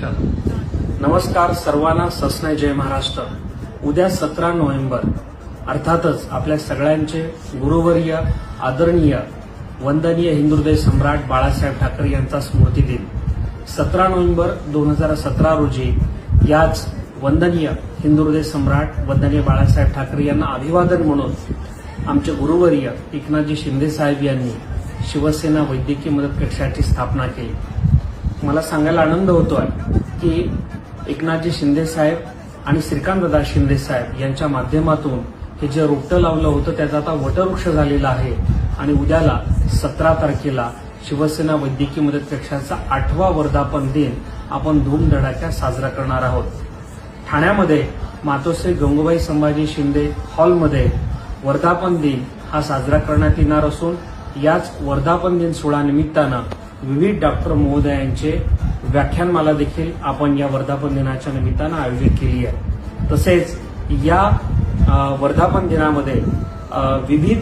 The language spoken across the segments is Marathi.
नमस्कार सर्वांना सस्ने जय महाराष्ट्र. उद्या सतरा नोव्हेंबर. अर्थातच आपल्या सगळ्यांचे गुरुवर्य आदरणीय वंदनीय हिंदुहृदय सम्राट बाळासाहेब ठाकरे यांचा स्मृती दिन सतरा नोव्हेंबर दोन हजार सतरा रोजी याच वंदनीय हिंदुहृदय सम्राट वंदनीय बाळासाहेब ठाकरे यांना अभिवादन म्हणून आमचे गुरुवर्य एकनाथजी शिंदे साहेब यांनी शिवसेना वैद्यकीय मदत कक्षाची स्थापना केली. मला सांगायला आनंद होतो आहे की एकनाथजी शिंदे साहेब आणि श्रीकांतदादा शिंदे साहेब यांच्या माध्यमातून हे जे रोपटं लावलं होतं त्याचा आता वटवृक्ष झालेला आहे. आणि उद्याला सतरा तारखेला शिवसेना वैद्यकीय मदत कक्षाचा आठवा वर्धापन दिन आपण धूमधडाक्यात साजरा करणार आहोत. ठाण्यामध्ये मातोश्री गंगूबाई संभाजी शिंदे हॉलमध्ये वर्धापन दिन हा साजरा करण्यात येणार असून याच वर्धापन दिन सोहळा निमित्तानं विविध डॉक्टर महोदयांचे व्याख्यानमाला देखील आपण या वर्धापन दिनाच्या निमित्तानं आयोजित केली आहे. तसेच या वर्धापन दिनामध्ये विविध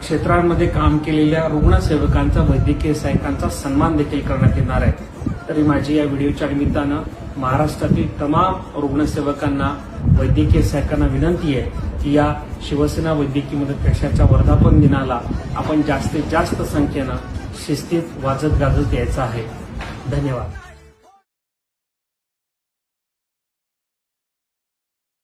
क्षेत्रांमध्ये काम केलेल्या रुग्णसेवकांचा वैद्यकीय सहाय्यकांचा सन्मान देखील करण्यात येणार आहे. तरी माझी या व्हिडिओच्या निमित्तानं महाराष्ट्रातील तमाम रुग्णसेवकांना वैद्यकीय सहाय्यकांना विनंती आहे की या शिवसेना वैद्यकीय मदत कक्षाच्या वर्धापन दिनाला आपण जास्तीत जास्त संख्येनं शिस्तीत वाजत गाजत यायचं आहे. धन्यवाद.